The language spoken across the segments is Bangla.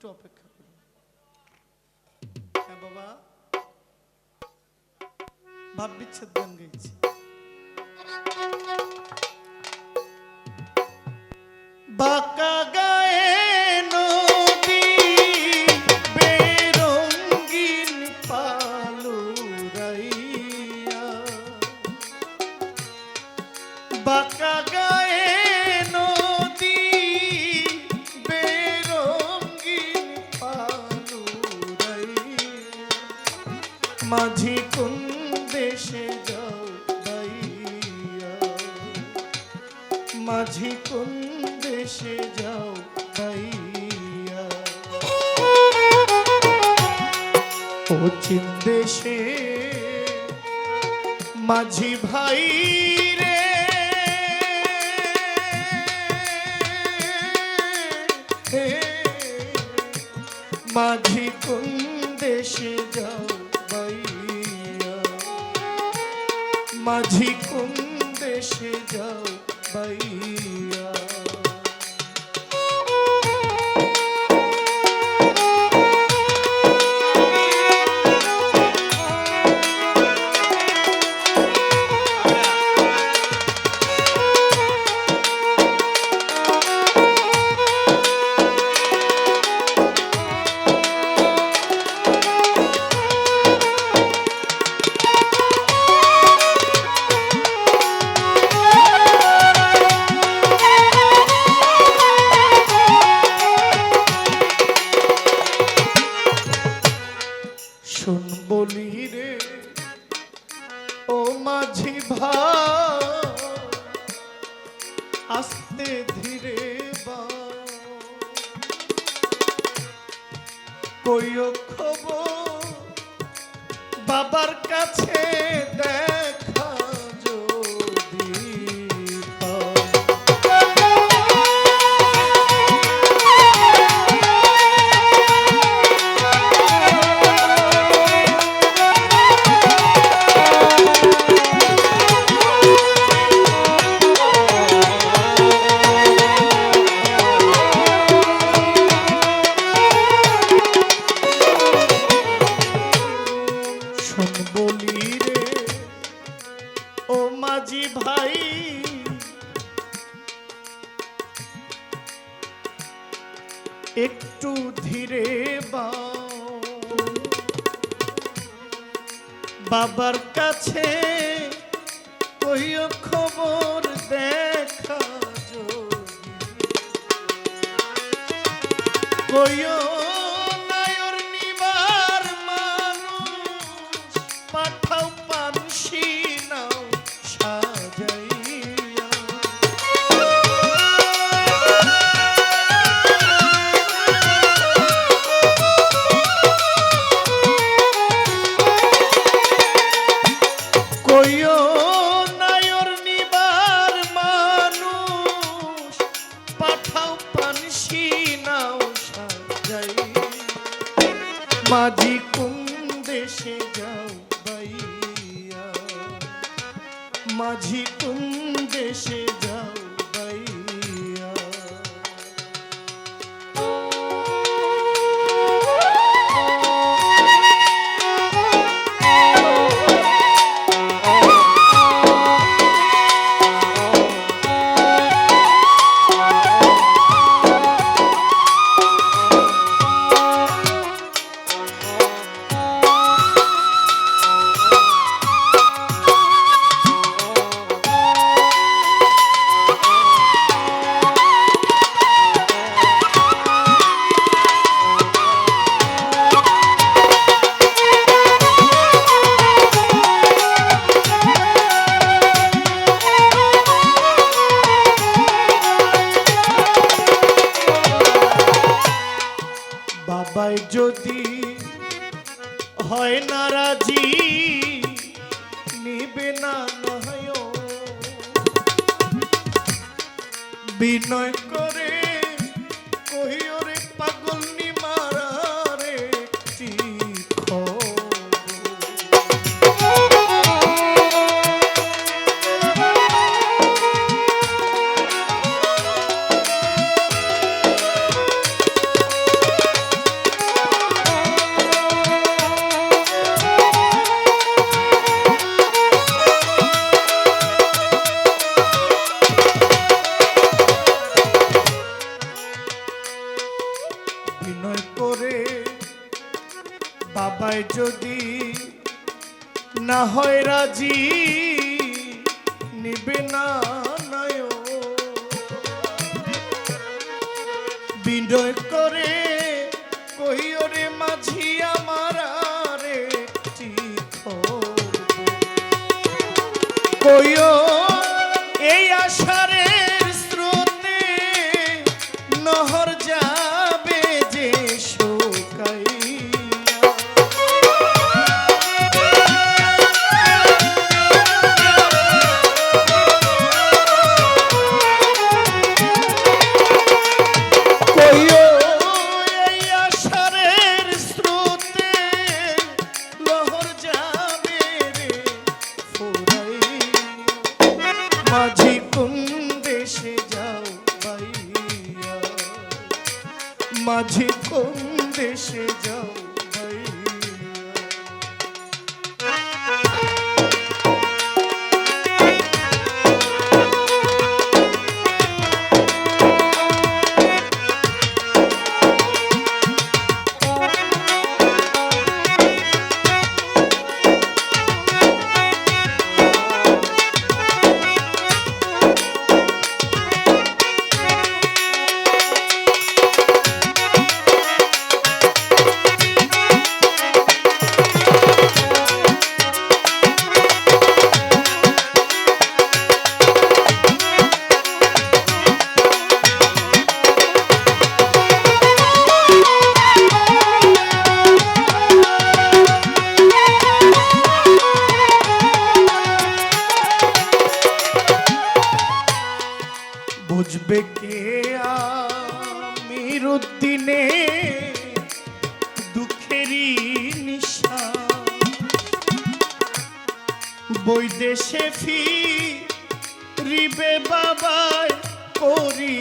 একটু অপেক্ষা করুন। হ্যাঁ বাবা। ভাব বিচ্ছেদ গান গাইছি বাঁকা ও দেশে। মাঝি ভাই রে। মাঝি কোন দেশে যাও বাইয়া মাঝি কোন দেশে যাও বাইয়া কইও খবর বাবার কাছে দেখা একটু ধীরে বাবার কাছে কইও খবর দেখা কইও মাঝি কোন দেশে যাও বাইয়া মাঝি কোন দেশে হয় নারাজি নিবে না নয় বিনয় করে পায় যদি না হয় রাজি নিবে না বিনয় করে should go. মিরুদ্দিনে দুঃখেরই নিশা। বৈদেশে ফি রিবে বাবায় করি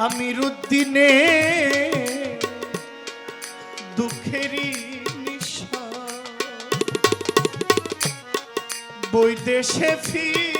আমিরুদ্দিনে দুঃখেরই নিশা বৈদেশে ফির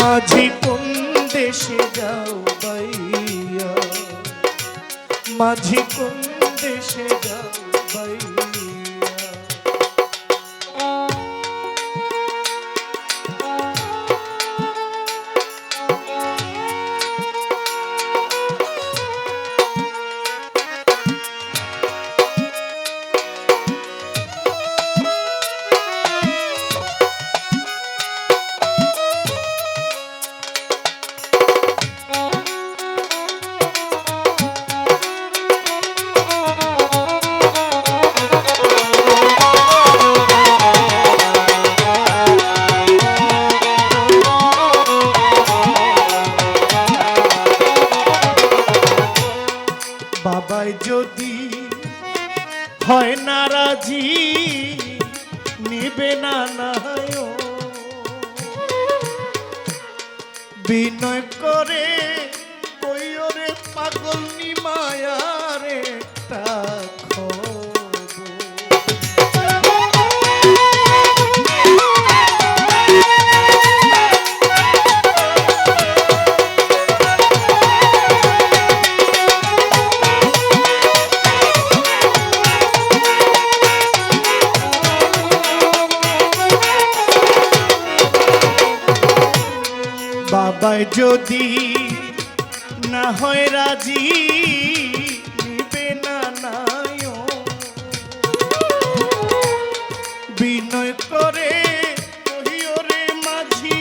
মাঝি কোন দেশে যাও বাইয়া মাঝি কোন দেশে যাও বাইয়া বাবাই যদি না হয় রাজি নিবে না নাই বিনয় করে রে মাঝি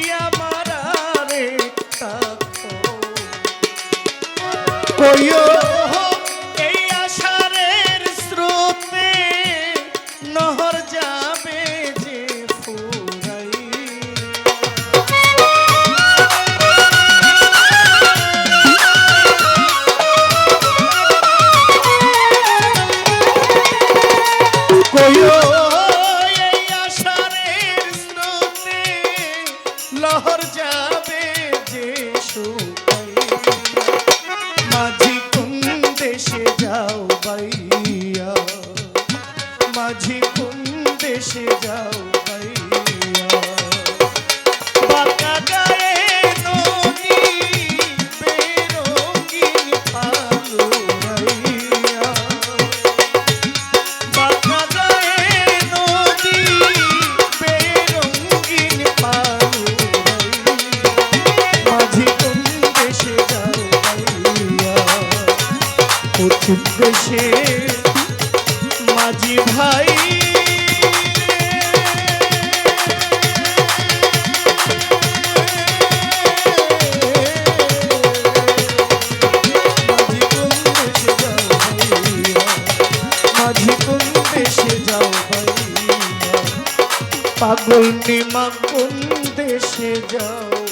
লহর যাবে পাগল নিমা কোন দেশে যাও?